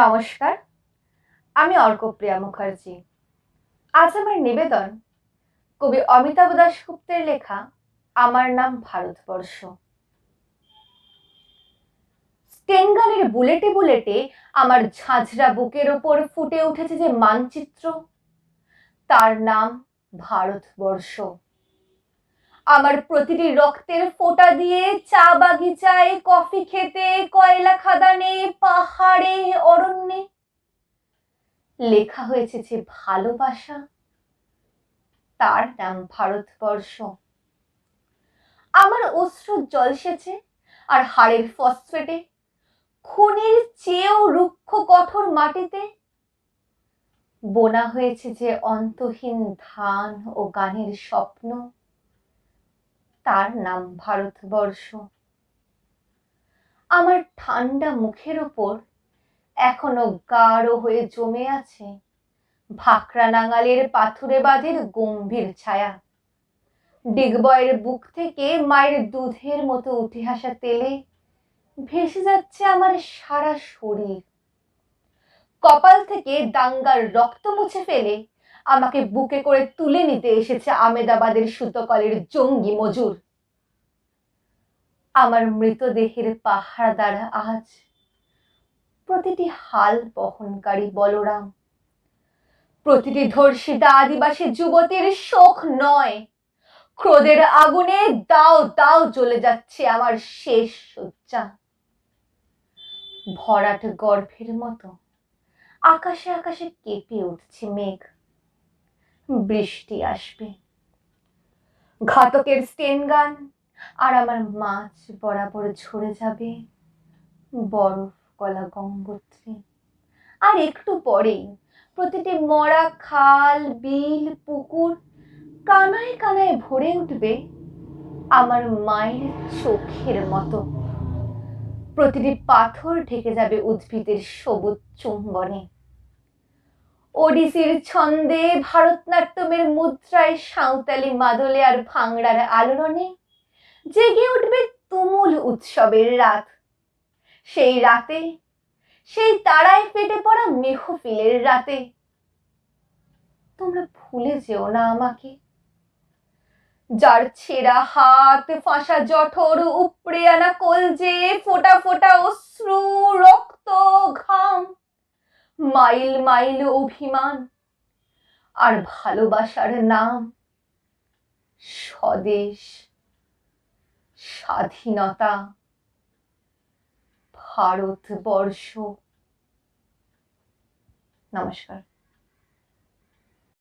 নমস্কার, আমি অর্কপ্রিয়া মুখার্জি। আজ আমার নিবেদন কবি অমিতাভ দাশগুপ্তের লেখা আমার নাম ভারতবর্ষ। স্টেনগানের বুলেটে বুলেটে আমার ঝাঁঝরা বুকের ওপর ফুটে উঠেছে যে মানচিত্র, তার নাম ভারতবর্ষ। আমার প্রতিটি রক্তের ফোঁটা দিয়ে চা বাগিচায়, কফি খেতে, কয়লা খাদানে, পাহাড়ে, অরণ্যে। লেখা হয়েছে যে ভালোবাসা তার নাম ভারতবর্ষ। আমার অশ্রু জল সেচে আর হাড়ের ফসফেটে, খুনির চেয়েও রুক্ষ কঠোর মাটিতে। বোনা হয়েছে যে অন্তহীন ধান ও গানের স্বপ্ন তার নাম ভারতবর্ষ। আমার ঠান্ডা মুখের ওপর এখনও গাঢ় হয়ে জমে আছে ভাকরা নাঙালের পাথুরে বাঁধের গম্ভীর ছায়া। ডিগবয়ের বুক থেকে মায়ের দুধের মতো উঠে আসা তেলে ভেসে যাচ্ছে আমার সারা শরীর। কপাল থেকে দাঙ্গার রক্ত মুছে ফেলে আমাকে বুকে করে তুলে নিতে এসেছে আমেদাবাদের সুতকলের জঙ্গি মজুর। আমার মৃতদেহের পাহারাদার আজ প্রতিটি হাল বহনকারী বলরাম। প্রতিটি ধর্ষিতা আদিবাসী যুবতীর শোক নয়। ক্রোধের আগুনে দাও দাও জ্বলে যাচ্ছে আমার শেষ শয্যা। ভরাট গর্ভের মতো আকাশে আকাশে কেঁপে উঠছে মেঘ। বৃষ্টি আসবে। ঘাতকের স্টেন গান আর আমার মাছ বরাবর ঝরে যাবে। বরফ গলা গঙ্গোত্রী। আর একটু পরেই প্রতিটি মরা খাল, বিল, পুকুর কানায় কানায় ভরে উঠবে আমার মায়ের চোখের মতো। প্রতিটি পাথর ঢেকে যাবে উদ্ভিদের সবুজ চুম্বনে। ওডিসির ছন্দে ভারতনাট্যমের মুদ্রায় সাঁওতালি মাদলে আর ভাংড়ার আলোড়নে জেগে উঠবে তুমুল উৎসবের রাত। সেই রাতে, সেই তারায় ফেটে পড়া মেহফিলের রাতে। তোমরা ভুলে যেও না আমাকে। যার ছেঁড়া হাত ফাঁসা জঠর, উপড়ে আনা কলজে ফোটা ফোটা অশ্রু, রক্ত, ঘাম মাইল মাইল অভিমান আর ভালোবাসার নাম স্বদেশ স্বাধীনতা ভারতবর্ষ। নমস্কার।